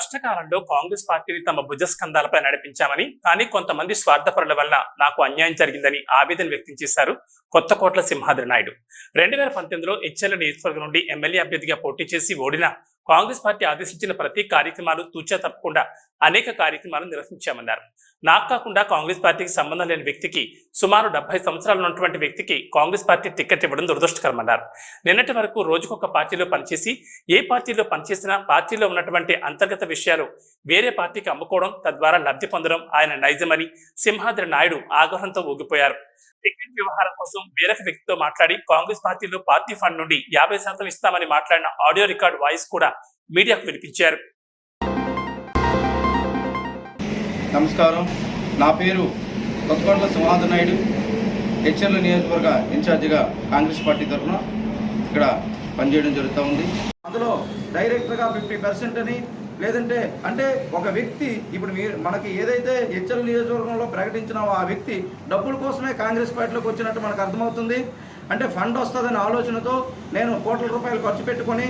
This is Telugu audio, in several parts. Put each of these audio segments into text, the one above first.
కష్టకాలంలో కాంగ్రెస్ పార్టీని తమ భుజస్కంధాలపై నడిపించామని కానీ కొంతమంది స్వార్థపరుల వల్ల నాకు అన్యాయం జరిగిందని ఆవేదన వ్యక్తం చేశారు కొత్త కోట్ల సింహాద్రి నాయుడు. రెండు వేల పంతొమ్మిదిలో హెచ్ఎల్ నియోజకవర్గం నుండి ఎమ్మెల్యే అభ్యర్థిగా పోటీ చేసి ఓడిన కాంగ్రెస్ పార్టీ ఆదేశించిన ప్రతి కార్యక్రమాలు తూచా తప్పకుండా అనేక కార్యక్రమాలు నిర్వహించామన్నారు. నాకు కాకుండా కాంగ్రెస్ పార్టీకి సంబంధం లేని వ్యక్తికి సుమారు డెబ్బై సంవత్సరాలు ఉన్నటువంటి వ్యక్తికి కాంగ్రెస్ పార్టీ టికెట్ ఇవ్వడం దురదృష్టకరమన్నారు. నిన్నటి వరకు రోజుకొక పార్టీలో పనిచేసి ఏ పార్టీలో పనిచేసినా పార్టీలో ఉన్నటువంటి అంతర్గత విషయాలు వేరే పార్టీకి అమ్ముకోవడం తద్వారా లబ్ధి పొందడం ఆయన నైజమని సింహాద్రి నాయుడు ఆగ్రహంతో ఊగిపోయారు. టికెట్ వ్యవహారం కోసం వేరొక వ్యక్తితో మాట్లాడి కాంగ్రెస్ పార్టీలో పార్టీ ఫండ్ నుండి యాభై శాతం ఇస్తామని మాట్లాడిన ఆడియో రికార్డ్ వాయిస్ కూడా మీడియాకు వినిపించారు. నమస్కారం. నా పేరు కొత్తకొండల సుమాధ నాయుడు హెచ్ఎల్ నియోజకవర్గ ఇన్ఛార్జిగా కాంగ్రెస్ పార్టీ తరఫున ఇక్కడ పనిచేయడం జరుగుతూ ఉంది. అందులో డైరెక్ట్గా ఫిఫ్టీ పర్సెంట్ అని లేదంటే అంటే ఒక వ్యక్తి ఇప్పుడు మీరు మనకి ఏదైతే హెచ్ఎల్ నియోజకవర్గంలో ప్రకటించినామో ఆ వ్యక్తి డబ్బుల కోసమే కాంగ్రెస్ పార్టీలోకి వచ్చినట్టు మనకు అర్థమవుతుంది. అంటే ఫండ్ వస్తుందనే ఆలోచనతో నేను కోట్ల రూపాయలు ఖర్చు పెట్టుకొని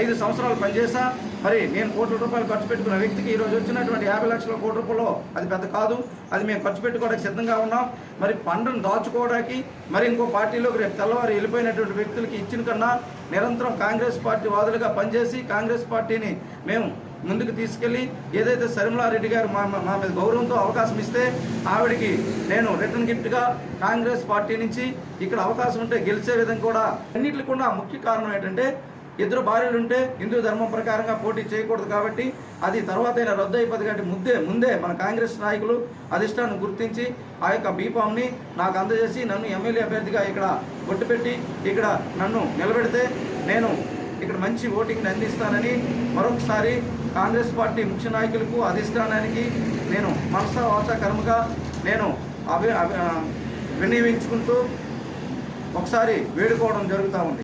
ఐదు సంవత్సరాలు పనిచేసా మరి నేను కోటి రూపాయలు ఖర్చు పెట్టుకున్న వ్యక్తికి ఈరోజు వచ్చినటువంటి యాభై లక్షల కోటి రూపాయలు అది పెద్ద కాదు. అది మేము ఖర్చు పెట్టుకోవడానికి సిద్ధంగా ఉన్నాం. మరి పండును దాచుకోవడానికి మరి ఇంకో పార్టీలోకి రేపు తెల్లవారు వెళ్ళిపోయినటువంటి వ్యక్తులకి ఇచ్చిన కన్నా నిరంతరం కాంగ్రెస్ పార్టీ వాదులుగా పనిచేసి కాంగ్రెస్ పార్టీని మేము ముందుకు తీసుకెళ్ళి ఏదైతే శర్మలారెడ్డి గారు మా మా- మా మీద గౌరవంతో అవకాశం ఇస్తే ఆవిడకి నేను రిటర్న్ గిఫ్ట్గా కాంగ్రెస్ పార్టీ నుంచి ఇక్కడ అవకాశం ఉంటే గెలిచే విధంగా కూడా అన్నింటికి కూడా ముఖ్య కారణం ఏంటంటే ఇద్దరు భార్యలు ఉంటే హిందూ ధర్మం ప్రకారంగా పోటీ చేయకూడదు కాబట్టి అది తర్వాత అయినా రద్దు అయిపోతుంది కాబట్టి ముద్దే ముందే మన కాంగ్రెస్ నాయకులు అధిష్టానం గుర్తించి ఆ యొక్క బీఫామ్ని నాకు అందజేసి నన్ను ఎమ్మెల్యే అభ్యర్థిగా ఇక్కడ బొట్టు పెట్టి ఇక్కడ నన్ను నిలబెడితే నేను ఇక్కడ మంచి ఓటింగ్ని అందిస్తానని మరొకసారి కాంగ్రెస్ పార్టీ ముఖ్య నాయకులకు అధిష్టానానికి నేను మనసా వాచా కర్మగా నేను అభి అభి- వినియోగించుకుంటూ ఒకసారి వేడుకోవడం జరుగుతూ ఉంది.